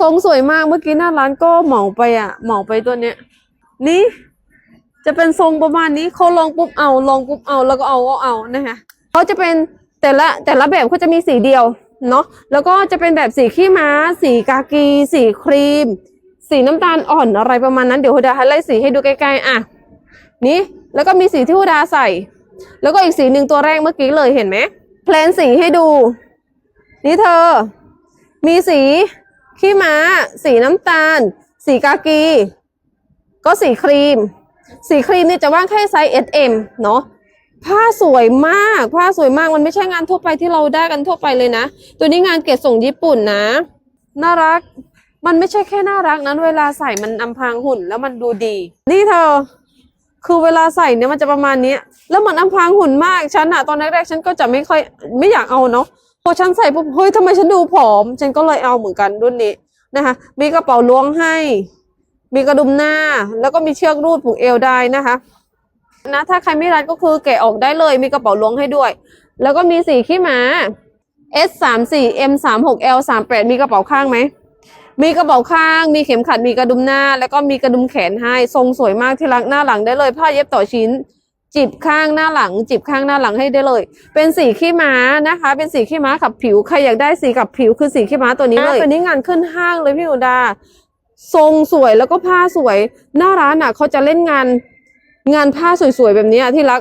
ทรงสวยมากเมื่อกี้หน้าร้านก็เหมาไปอะเหมาไปตัวเนี้ย นี่ จะเป็นทรงประมาณนี้เขาลองปุ๊บเอา ลองปุ๊บเอาแล้วก็เอาเอาเอานะคะเขาจะเป็นแต่ละแต่ละแบบเขาจะมีสีเดียวเนาะแล้วก็จะเป็นแบบสีขี้ม้า สีกากี สีครีม สีน้ำตาลอ่อนอะไรประมาณนั้นเดี๋ยวฮูดาให้ไล่สีให้ดูใกล้ๆอะนี่แล้วก็มีสีที่ฮูดาใส่ แล้วก็อีกสีหนึ่งตัวแรกเมื่อกี้เลยเห็นไหมแพลนสีให้ดู นี่เธอ มีสี ขี้ม้า สีน้ำตาล สีกากี ก็สีครีม สีครีมเนี่ยจะว่างแค่ไซส์ S M เนาะผ้าสวยมาก ผ้าสวยมากมันไม่ใช่งานทั่วไปที่เราได้กันทั่วไปเลยนะ ตัวนี้งานเกรดส่งญี่ปุ่นนะ น่ารัก มันไม่ใช่แค่น่ารักนั้นเวลาใส่มันอำพรางหุ่นแล้วมันดูดี นี่เธอ คือเวลาใส่เนี่ยมันจะประมาณนี้ แล้วมือนอำพรางหุ่นมาก ฉันอะตอนแรกๆฉันก็จะไม่ค่อยไม่อยากเอาเนาะ อฉันใส่ปุ๊บเฮ้ยทำไมฉันดูผอม ฉันก็เลยเอาเหมือนกันรุ่นนี้นะคะ มีกระเป๋าล้วงให้ มีกระดุมหน้า แล้วก็มีเชือกรูดผูกเอวได้นะคะนะถ้าใครไม่รัดก็คือแกะออกได้เลย มีกระเป๋าล้วงให้ด้วย แล้วก็มีสีขี้ม้า S สามสี่ M สามหก L สามแปดมีกระเป๋าข้างไหมมีกระเป๋าข้าง มีเข็มขัด มีกระดุมหน้า แล้วก็มีกระดุมแขนให้ ทรงสวยมากที่รักหน้าหลังได้เลย ผ้าเย็บต่อชิ้น จิบข้างหน้าหลัง จิบข้างหน้าหลังให้ได้เลย เป็นสีขี้ม้านะคะ เป็นสีขี้ม้าขับผิวใครอยากได้สีขับผิวคือสีขี้ม้าตัวนี้เลยตัวนี้งานขึ้นห้างเลยพี่อุดา ทรงสวยแล้วก็ผ้าสวย หน้าร้านอะเขาจะเล่นงานงานผ้าสวยๆแบบนี้อะที่รัก